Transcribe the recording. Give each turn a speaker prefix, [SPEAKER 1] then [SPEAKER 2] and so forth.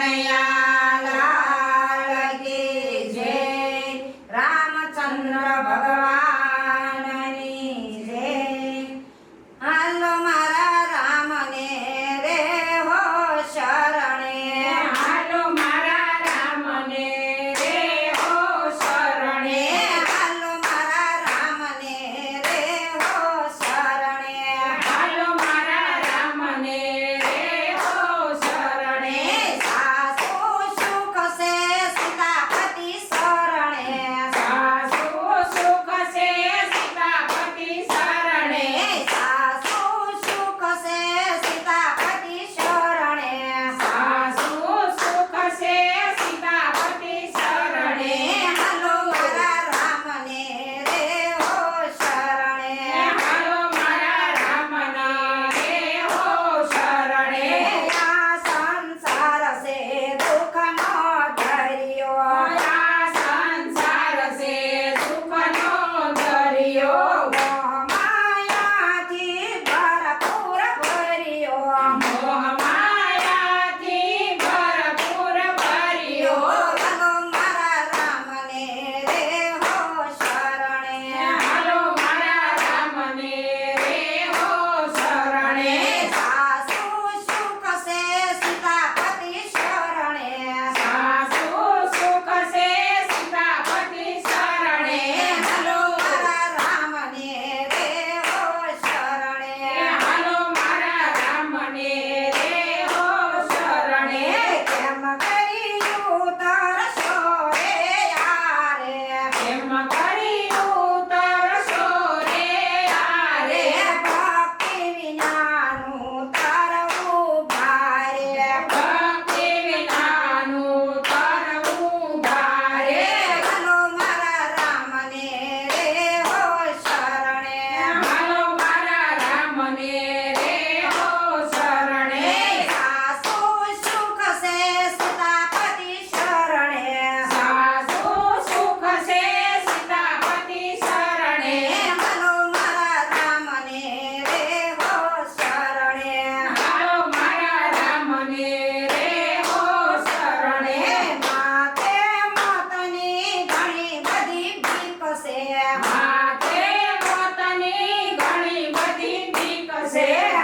[SPEAKER 1] કનૈયા
[SPEAKER 2] માટે પોતાની ઘણી બધી દીક છે.